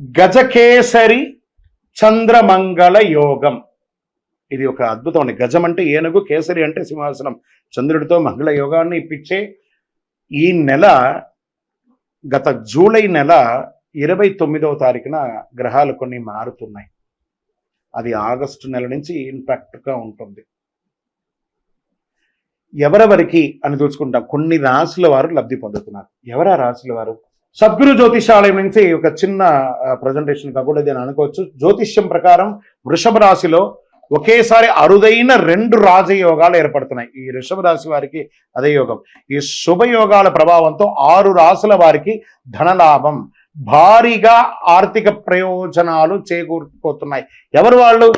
గజకేసరి చంద్రమంగళ యోగం. ఇది ఒక అద్భుతం గజం అంటే ఏనుగు కేసరి అంటే సింహాసనం. చంద్రుడితో మంగళ యోగాన్ని ఇప్పించే ఈ నెల గత జూలై నెల ఇరవై తొమ్మిదవ తారీఖున గ్రహాలు కొన్ని మారుతున్నాయి. అది ఆగస్టు నెల నుంచి ఇంపాక్ట్గా ఉంటుంది. ఎవరెవరికి అని చూసుకుంటాం కొన్ని రాసుల వారు లబ్ధి పొందుతున్నారు. ఎవరా రాసుల వారు? సద్గురు జ్యోతిషాలయం నుంచి ఒక చిన్న ప్రజెంటేషన్ కాకుండా నేను అనుకోవచ్చు. జ్యోతిష్యం ప్రకారం వృషభ రాశిలో ఒకేసారి అరుదైన రెండు రాజయోగాలు ఏర్పడుతున్నాయి. ఈ వృషభ రాశి వారికి అదే యోగం. ఈ శుభయోగాల ప్రభావంతో ఆరు రాసుల వారికి ధనలాభం భారీగా ఆర్థిక ప్రయోజనాలు చేకూరుకుపోతున్నాయి. ఎవరు వాళ్ళు?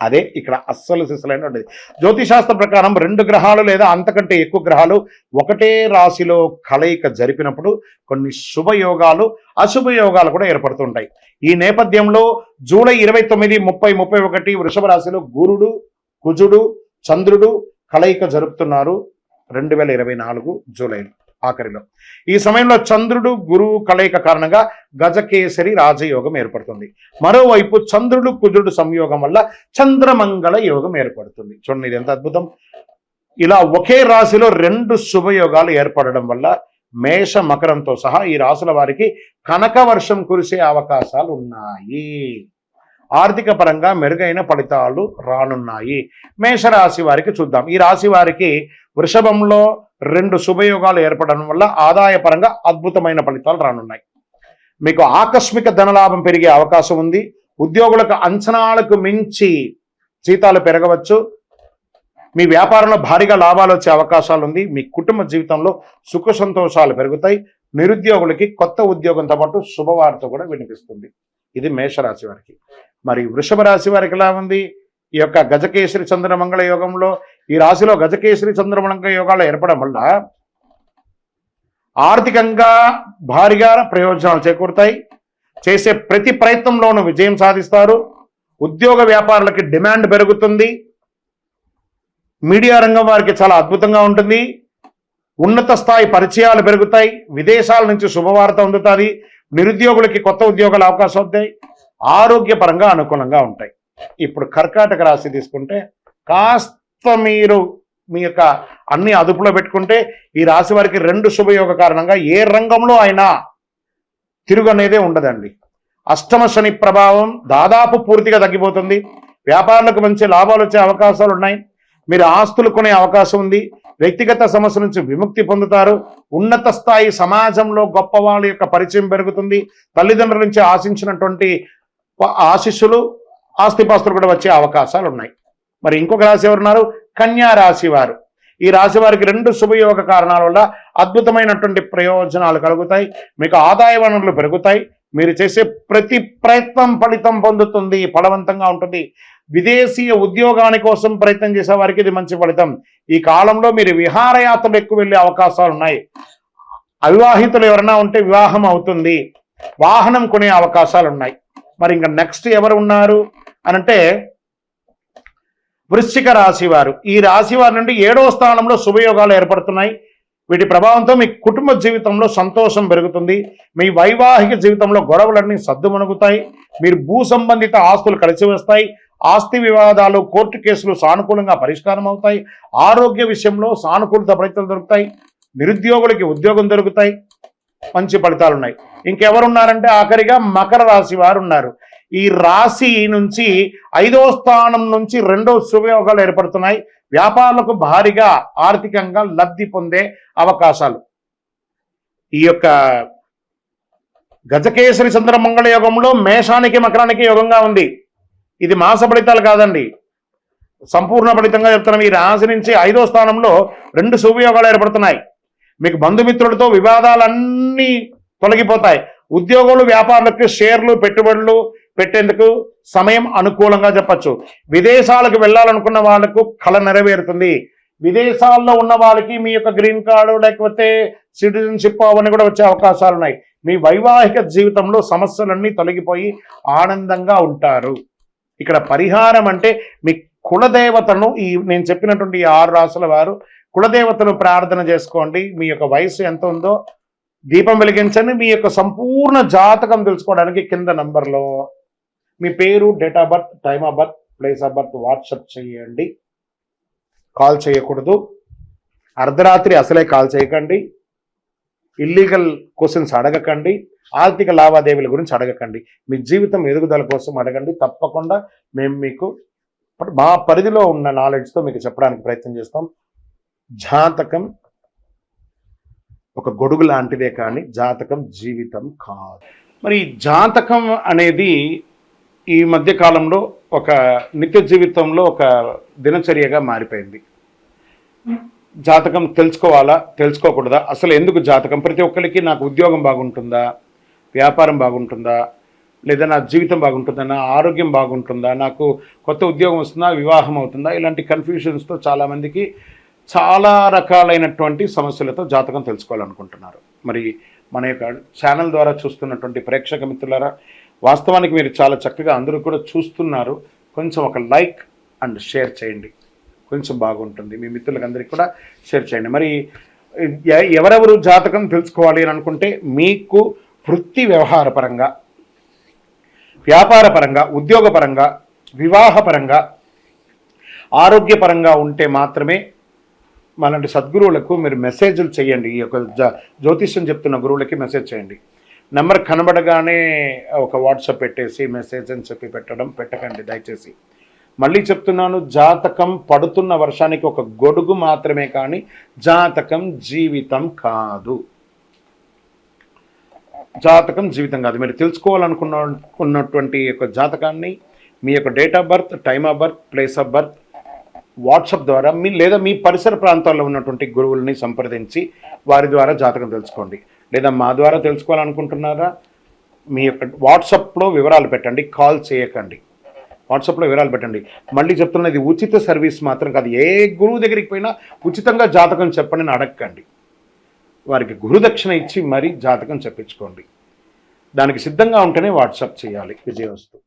అదే ఇక్కడ అస్సలు సిసలైనటువంటిది జ్యోతిశాస్త్ర ప్రకారం రెండు గ్రహాలు లేదా అంతకంటే ఎక్కువ గ్రహాలు ఒకటే రాశిలో కలయిక జరిపినప్పుడు కొన్ని శుభయోగాలు అశుభయోగాలు కూడా ఏర్పడుతుంటాయి. ఈ నేపథ్యంలో జూలై ఇరవై తొమ్మిది ముప్పై ముప్పై ఒకటి వృషభ రాశిలో గురుడు కుజుడు చంద్రుడు కలయిక జరుపుతున్నారు రెండు వేల ఇరవై నాలుగు జూలై ఆఖరిలో. ఈ సమయంలో చంద్రుడు గురువు కలయిక కారణంగా గజకేసరి రాజయోగం ఏర్పడుతుంది. మరోవైపు చంద్రుడు కుజుడు సంయోగం వల్ల చంద్రమంగళ యోగం ఏర్పడుతుంది. చూడండి ఇది ఎంత అద్భుతం. ఇలా ఒకే రాశిలో రెండు శుభయోగాలు ఏర్పడడం వల్ల మేష మకరంతో సహా ఈ రాశుల వారికి కనక వర్షం కురిసే అవకాశాలు ఉన్నాయి ఆర్థిక పరంగా మెరుగైన ఫలితాలు రానున్నాయి. మేషరాశి వారికి చూద్దాం. ఈ రాశి వారికి వృషభంలో రెండు శుభయోగాలు ఏర్పడడం వల్ల ఆదాయపరంగా అద్భుతమైన ఫలితాలు రానున్నాయి. మీకు ఆకస్మిక ధనలాభం పెరిగే అవకాశం ఉంది. ఉద్యోగులకు అంచనాలకు మించి జీతాలు పెరగవచ్చు. మీ వ్యాపారంలో భారీగా లాభాలు వచ్చే అవకాశాలు ఉంది. మీ కుటుంబ జీవితంలో సుఖ సంతోషాలు పెరుగుతాయి. నిరుద్యోగులకి కొత్త ఉద్యోగంతో పాటు శుభవార్త కూడా వినిపిస్తుంది. ఇది మేషరాశి వారికి. మరి వృషభ రాశి వారికి ఎలా ఉంది? ఈ యొక్క గజకేసరి చంద్రమంగళ యోగంలో ఈ రాశిలో గజకేసరి చంద్రమంగళ యోగాలు ఏర్పడడం వల్ల ఆర్థికంగా భారీగా ప్రయోజనాలు చేకూరుతాయి. చేసే ప్రతి ప్రయత్నంలోనూ విజయం సాధిస్తారు. ఉద్యోగ వ్యాపారులకి డిమాండ్ పెరుగుతుంది. మీడియా రంగం వారికి చాలా అద్భుతంగా ఉంటుంది. ఉన్నత స్థాయి పరిచయాలు పెరుగుతాయి. విదేశాల నుంచి శుభవార్త అందుతుంది. నిరుద్యోగులకి కొత్త ఉద్యోగాలు అవకాశం అవుతాయి. ఆరోగ్యపరంగా అనుకూలంగా ఉంటాయి. ఇప్పుడు కర్కాటక రాశి తీసుకుంటే కాస్త మీరు మీ యొక్క అన్ని అదుపులో పెట్టుకుంటే ఈ రాశి వారికి రెండు శుభయోగ కారణంగా ఏ రంగంలో అయినా తిరుగు అనేదే ఉండదండి. అష్టమ శని ప్రభావం దాదాపు పూర్తిగా తగ్గిపోతుంది. వ్యాపారులకు మంచి లాభాలు వచ్చే అవకాశాలు ఉన్నాయి. మీరు ఆస్తులు కొనే అవకాశం ఉంది. వ్యక్తిగత సమస్య నుంచి విముక్తి పొందుతారు. ఉన్నత స్థాయి సమాజంలో గొప్ప వాళ్ళ యొక్క పరిచయం పెరుగుతుంది. తల్లిదండ్రుల నుంచి ఆశించినటువంటి ఆశిస్సులు ఆస్తిపాస్తులు కూడా వచ్చే అవకాశాలు ఉన్నాయి మరి ఇంకొక రాశి ఎవరున్నారు? కన్యా రాశి వారు. ఈ రాశి వారికి రెండు శుభయోగ కారణాల వల్ల అద్భుతమైనటువంటి ప్రయోజనాలు కలుగుతాయి. మీకు ఆదాయ వనరులు పెరుగుతాయి. మీరు చేసే ప్రతి ప్రయత్నం ఫలితం పొందుతుంది ఫలవంతంగా ఉంటుంది. విదేశీయ ఉద్యోగాని కోసం ప్రయత్నం చేసే వారికి ఇది మంచి ఫలితం. ఈ కాలంలో మీరు విహారయాత్రలు ఎక్కువ వెళ్ళే అవకాశాలు ఉన్నాయి. అవివాహితులు ఎవరైనా ఉంటే వివాహం అవుతుంది. వాహనం కొనే అవకాశాలు ఉన్నాయి. మరి ఇంకా నెక్స్ట్ ఎవరు ఉన్నారు అనంటే వృశ్చిక రాశి వారు ఈ రాశి వారి నుండి ఏడవ స్థానంలో శుభయోగాలు ఏర్పడుతున్నాయి. వీటి ప్రభావంతో మీ కుటుంబ జీవితంలో సంతోషం పెరుగుతుంది. మీ వైవాహిక జీవితంలో గొడవలన్నీ సద్దుమణుగుతాయి. మీరు భూ సంబంధిత ఆస్తులు కలిసి వస్తాయి. ఆస్తి వివాదాలు కోర్టు కేసులు సానుకూలంగా పరిష్కారం అవుతాయి. ఆరోగ్య విషయంలో సానుకూలత ఫలితాలు దొరుకుతాయి. నిరుద్యోగులకి ఉద్యోగం దొరుకుతాయి. మంచి ఫలితాలు ఉన్నాయి. ఇంకెవరున్నారంటే ఆఖరిగా మకర రాశి వారు ఉన్నారు ఈ రాశి నుంచి ఐదో స్థానం నుంచి రెండో శుభయోగాలు ఏర్పడుతున్నాయి. వ్యాపారులకు భారీగా ఆర్థికంగా లబ్ధి పొందే అవకాశాలు. ఈ యొక్క గజకేసరి చంద్రమంగళ యోగంలో మేషానికి మకరానికి యోగంగా ఉంది. ఇది మాస ఫలితాలు కాదండి. సంపూర్ణ ఫలితంగా చెప్తున్నాం. ఈ రాశి నుంచి ఐదో స్థానంలో రెండు శుభయోగాలు ఏర్పడుతున్నాయి. మీకు బంధుమిత్రులతో వివాదాలన్నీ తొలగిపోతాయి. ఉద్యోగులు వ్యాపారులకు షేర్లు పెట్టుబడులు పెట్టేందుకు సమయం అనుకూలంగా చెప్పచ్చు. విదేశాలకు వెళ్ళాలనుకున్న వాళ్ళకు కళ నెరవేరుతుంది. విదేశాల్లో ఉన్న వాళ్ళకి మీ యొక్క గ్రీన్ కార్డు లేకపోతే సిటిజన్షిప్ అవన్నీ కూడా వచ్చే అవకాశాలు ఉన్నాయి. మీ వైవాహిక జీవితంలో సమస్యలన్నీ తొలగిపోయి ఆనందంగా ఉంటారు. ఇక్కడ పరిహారం అంటే మీ కులదేవతను ఈ నేను చెప్పినటువంటి ఈ ఆరు రాసుల వారు కులదేవతను ప్రార్థన చేసుకోండి. మీ యొక్క వయసు ఎంత ఉందో దీపం వెలిగించండి. మీ యొక్క సంపూర్ణ జాతకం తెలుసుకోవడానికి కింద నంబర్లో మీ పేరు date of birth time of birth place of birth WhatsApp చేయండి. కాల్ చేయకూడదు. అర్ధరాత్రి అసలే కాల్ చేయకండి. ఇల్లీగల్ క్వశ్చన్స్ అడగకండి. ఆర్థిక లావాదేవీల గురించి అడగకండి. మీ జీవితం ఎదుగుదల కోసం అడగండి. తప్పకుండా మేము మీకు మా పరిధిలో ఉన్న నాలెడ్జ్తో మీకు చెప్పడానికి ప్రయత్నం చేస్తాం. జాతకం ఒక గొడుగు లాంటిదే కానీ జాతకం జీవితం కాదు. మరి జాతకం అనేది ఈ మధ్య కాలంలో ఒక నిత్య జీవితంలో ఒక దినచర్యగా మారిపోయింది. జాతకం తెలుసుకోవాలా? తెలుసుకోకూడదా? అసలు ఎందుకు జాతకం? ప్రతి ఒక్కరికి నాకు ఉద్యోగం బాగుంటుందా? వ్యాపారం బాగుంటుందా? లేదా నా జీవితం బాగుంటుందా? నా ఆరోగ్యం బాగుంటుందా? నాకు కొత్త ఉద్యోగం వస్తుందా? వివాహం అవుతుందా? ఇలాంటి కన్ఫ్యూషన్స్తో చాలామందికి చాలా రకాలైనటువంటి సమస్యలతో జాతకం తెలుసుకోవాలనుకుంటున్నారు. మరి మన యొక్క ఛానల్ ద్వారా చూస్తున్నటువంటి ప్రేక్షక మిత్రులారా వాస్తవానికి మీరు చాలా చక్కగా అందరూ కూడా చూస్తున్నారు. కొంచెం ఒక లైక్ అండ్ షేర్ చేయండి. కొంచెం బాగుంటుంది. మీ మిత్రులకందరికీ కూడా షేర్ చేయండి. మరి ఎవరెవరు జాతకం తెలుసుకోవాలి అని అనుకుంటే మీకు వృత్తి వ్యవహార పరంగా వ్యాపార పరంగా ఉద్యోగపరంగా వివాహపరంగా ఆరోగ్యపరంగా ఉంటే మాత్రమే మాలాంటి సద్గురువులకు మీరు మెసేజ్లు చేయండి. ఈ యొక్క జ్యోతిష్యం చెప్తున్న గురువులకి మెసేజ్ చేయండి. నెంబర్ కనబడగానే ఒక వాట్సాప్ పెట్టేసి మెసేజ్ అని చెప్పి పెట్టడం పెట్టకండి దయచేసి. మళ్ళీ చెప్తున్నాను జాతకం పడుతున్న వర్షానికి ఒక గొడుగు మాత్రమే కానీ జాతకం జీవితం కాదు. జాతకం జీవితం కాదు. మీరు తెలుసుకోవాలనుకున్న ఉన్నటువంటి యొక్క జాతకాన్ని మీ యొక్క date of birth time of birth place of birth WhatsApp ద్వారా మీ లేదా మీ పరిసర ప్రాంతాల్లో ఉన్నటువంటి గురువుల్ని సంప్రదించి వారి ద్వారా జాతకం తెలుసుకోండి. లేదా మా ద్వారా తెలుసుకోవాలనుకుంటున్నారా? మీ యొక్క వాట్సాప్లో వివరాలు పెట్టండి కాల్ చేయకండి. వాట్సాప్లో వివరాలు పెట్టండి. మళ్ళీ చెప్తున్నది ఉచిత సర్వీస్ మాత్రం కాదు. ఏ గురువు దగ్గరికి పోయినా ఉచితంగా జాతకం చెప్పండి అని అడగకండి. వారికి గురుదక్షిణ ఇచ్చి మరీ జాతకం చెప్పించుకోండి. దానికి సిద్ధంగా ఉంటేనే వాట్సాప్ చేయాలి. విజయవస్తు.